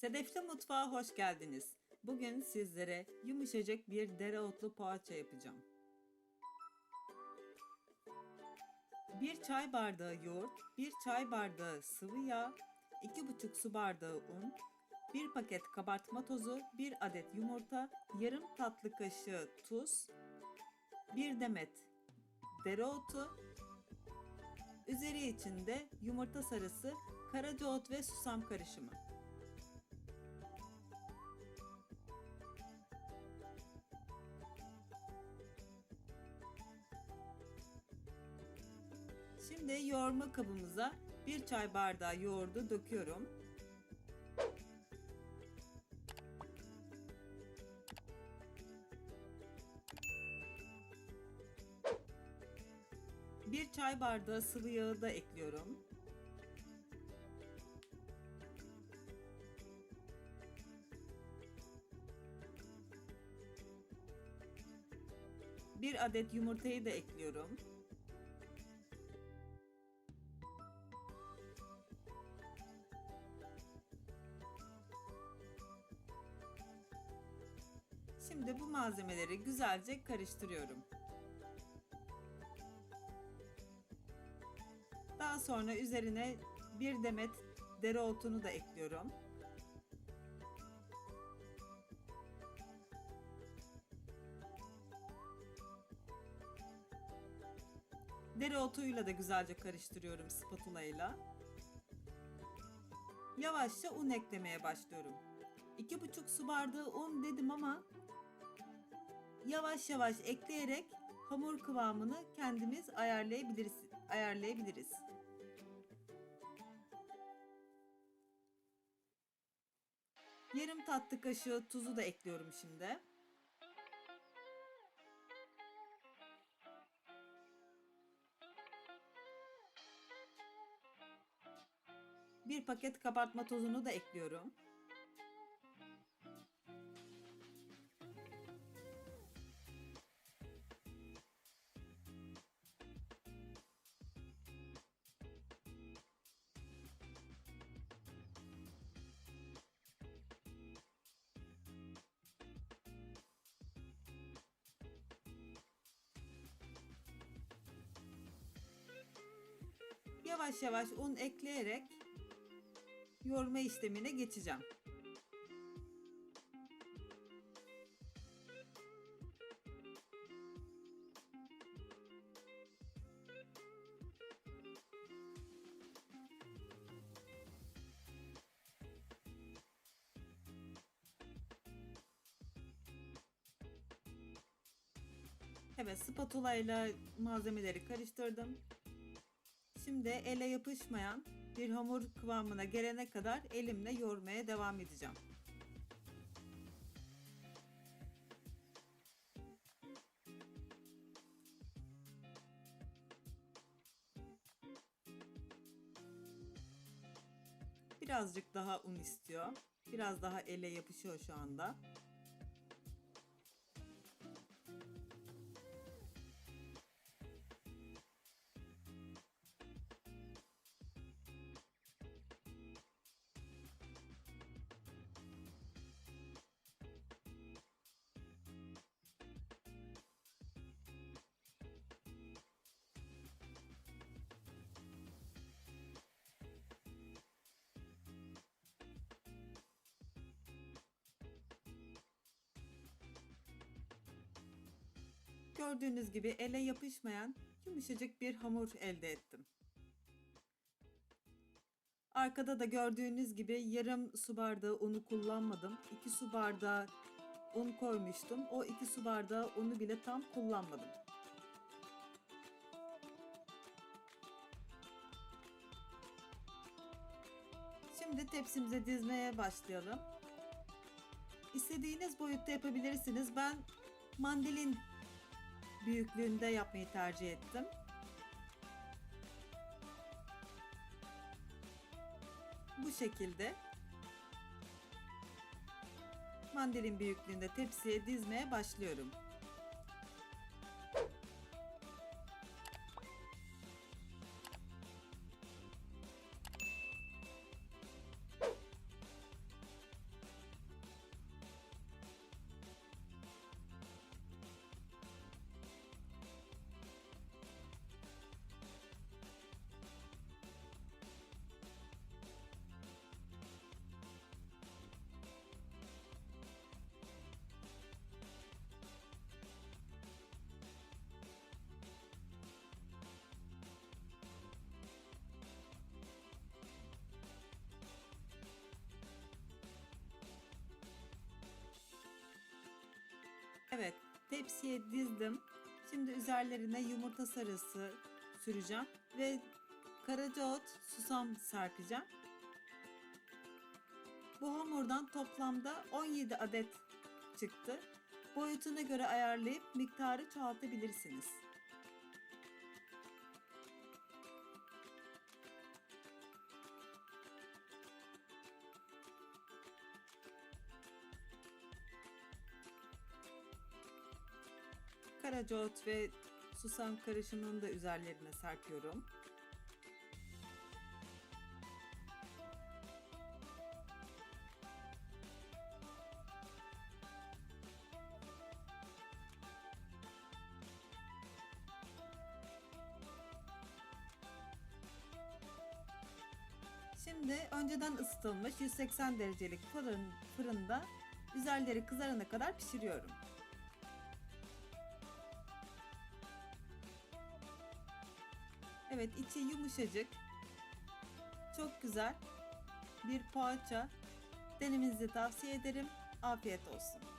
Sedefli Mutfağa hoş geldiniz. Bugün sizlere yumuşacık bir dereotlu poğaça yapacağım. Bir çay bardağı yoğurt, bir çay bardağı sıvı yağ, 2,5 su bardağı un, bir paket kabartma tozu, bir adet yumurta, yarım tatlı kaşığı tuz, bir demet dereotu, üzeri içinde yumurta sarısı, karacaot ve susam karışımı. Şimdi yoğurma kabımıza bir çay bardağı yoğurdu döküyorum. Bir çay bardağı sıvı yağı da ekliyorum. Bir adet yumurtayı da ekliyorum. Şimdi bu malzemeleri güzelce karıştırıyorum. Daha sonra üzerine bir demet dereotunu da ekliyorum. Dereotuyla da güzelce karıştırıyorum spatula ile. Yavaşça un eklemeye başlıyorum. 2,5 su bardağı un dedim ama yavaş yavaş ekleyerek hamur kıvamını kendimiz ayarlayabiliriz. ayarlayabiliriz. Yarım tatlı kaşığı tuzu da ekliyorum şimdi. Bir paket kabartma tozunu da ekliyorum. Yavaş yavaş un ekleyerek yoğurma işlemine geçeceğim. Evet spatula ile malzemeleri karıştırdım. Şimdi ele yapışmayan bir hamur kıvamına gelene kadar elimle yoğurmaya devam edeceğim. Birazcık daha un istiyor. Biraz daha ele yapışıyor şu anda. Gördüğünüz gibi ele yapışmayan yumuşacık bir hamur elde ettim. Arkada da gördüğünüz gibi yarım su bardağı unu kullanmadım. 2 su bardağı un koymuştum. O 2 su bardağı unu bile tam kullanmadım. Şimdi tepsimize dizmeye başlayalım. İstediğiniz boyutta yapabilirsiniz. Ben mandilin büyüklüğünde yapmayı tercih ettim. Bu şekilde mandalin büyüklüğünde tepsiye dizmeye başlıyorum. Tepsiye dizdim. Şimdi üzerlerine yumurta sarısı süreceğim ve karacaot, susam serpeceğim. Bu hamurdan toplamda 17 adet çıktı. Boyutuna göre ayarlayıp miktarı çoğaltabilirsiniz. Karacaot ve susam karışımını da üzerlerine serpiyorum. Şimdi önceden ısıtılmış 180 derecelik fırın, fırında üzerleri kızarana kadar pişiriyorum. Evet içi yumuşacık. Çok güzel bir poğaça. Denemenizi tavsiye ederim. Afiyet olsun.